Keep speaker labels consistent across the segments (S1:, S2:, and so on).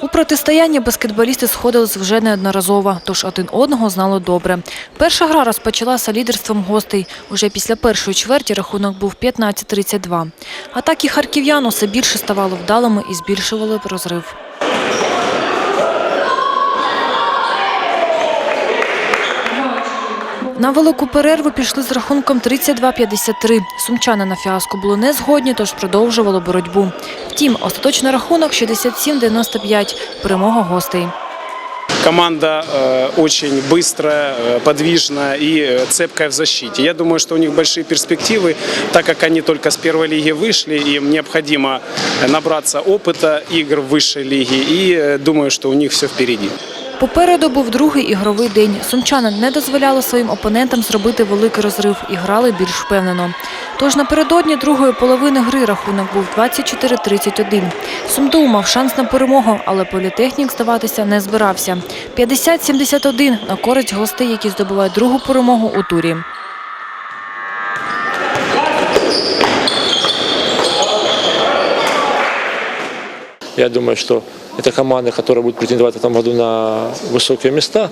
S1: У протистоянні баскетболісти сходились вже неодноразово, тож один одного знали добре. Перша гра розпочалася лідерством гостей. Уже після першої чверті рахунок був 15-32. Атаки харків'ян усе більше ставали вдалими і збільшували розрив. На велику перерву пішли з рахунком 32-53. Сумчани на фіаско були не згодні, тож продовжували боротьбу. Втім, остаточний рахунок 67-95. Перемога гостей.
S2: Команда э, очень быстрая, э, подвижная и э, цепкая в защите. Я думаю, что у них большие перспективы, так как они только с первой лиги вышли, им необходимо набраться опыта игр в высшей лиге. И э, думаю, что у них все впереди.
S1: Попереду був другий ігровий день. Сумчани не дозволяли своїм опонентам зробити великий розрив і грали більш впевнено. Тож напередодні другої половини гри рахунок був 24-31. Сумду мав шанс на перемогу, але політехнік здаватися не збирався. 50-71 на користь гостей, які здобувають другу перемогу у турі.
S3: Я думаю, что это команда, которая будет претендовать в этом году на высокие места.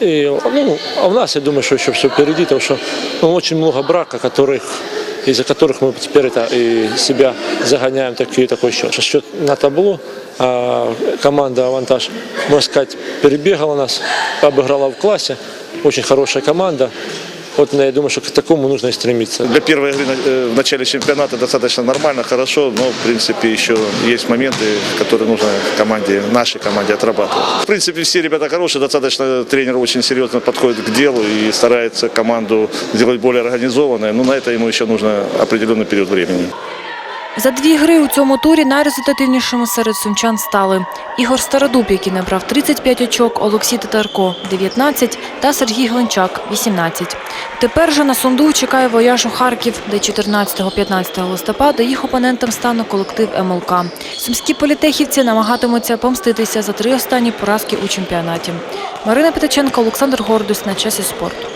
S3: И, ну, а у нас, я думаю, что еще все впереди, потому что ну, очень много брака, которых, из-за которых мы теперь это и себя загоняем такие, такой счет. Счет на табло, а команда «Авантаж», можно сказать, перебегала нас, обыграла в классе. Очень хорошая команда. Вот я думаю, что к такому нужно и стремиться.
S4: Для первой игры на- э, в начале чемпионата достаточно нормально, хорошо, но в принципе еще есть моменты, которые нужно команде, нашей команде отрабатывать. В принципе, все ребята хорошие, достаточно тренер очень серьезно подходит к делу и старается команду сделать более организованной, но на это ему еще нужно определенный период времени.
S1: За дві гри у цьому турі найрезультативнішими серед сумчан стали Ігор Стародуб, який набрав 35 очок, Олексій Татарко – 19 та Сергій Гленчак – 18. Тепер же на Сунду чекає вояж у Харків, де 14-15 листопада їх опонентом стане колектив МЛК. Сумські політехівці намагатимуться помститися за три останні поразки у чемпіонаті. Марина Петиченко, Олександр Гордус на часі спорту.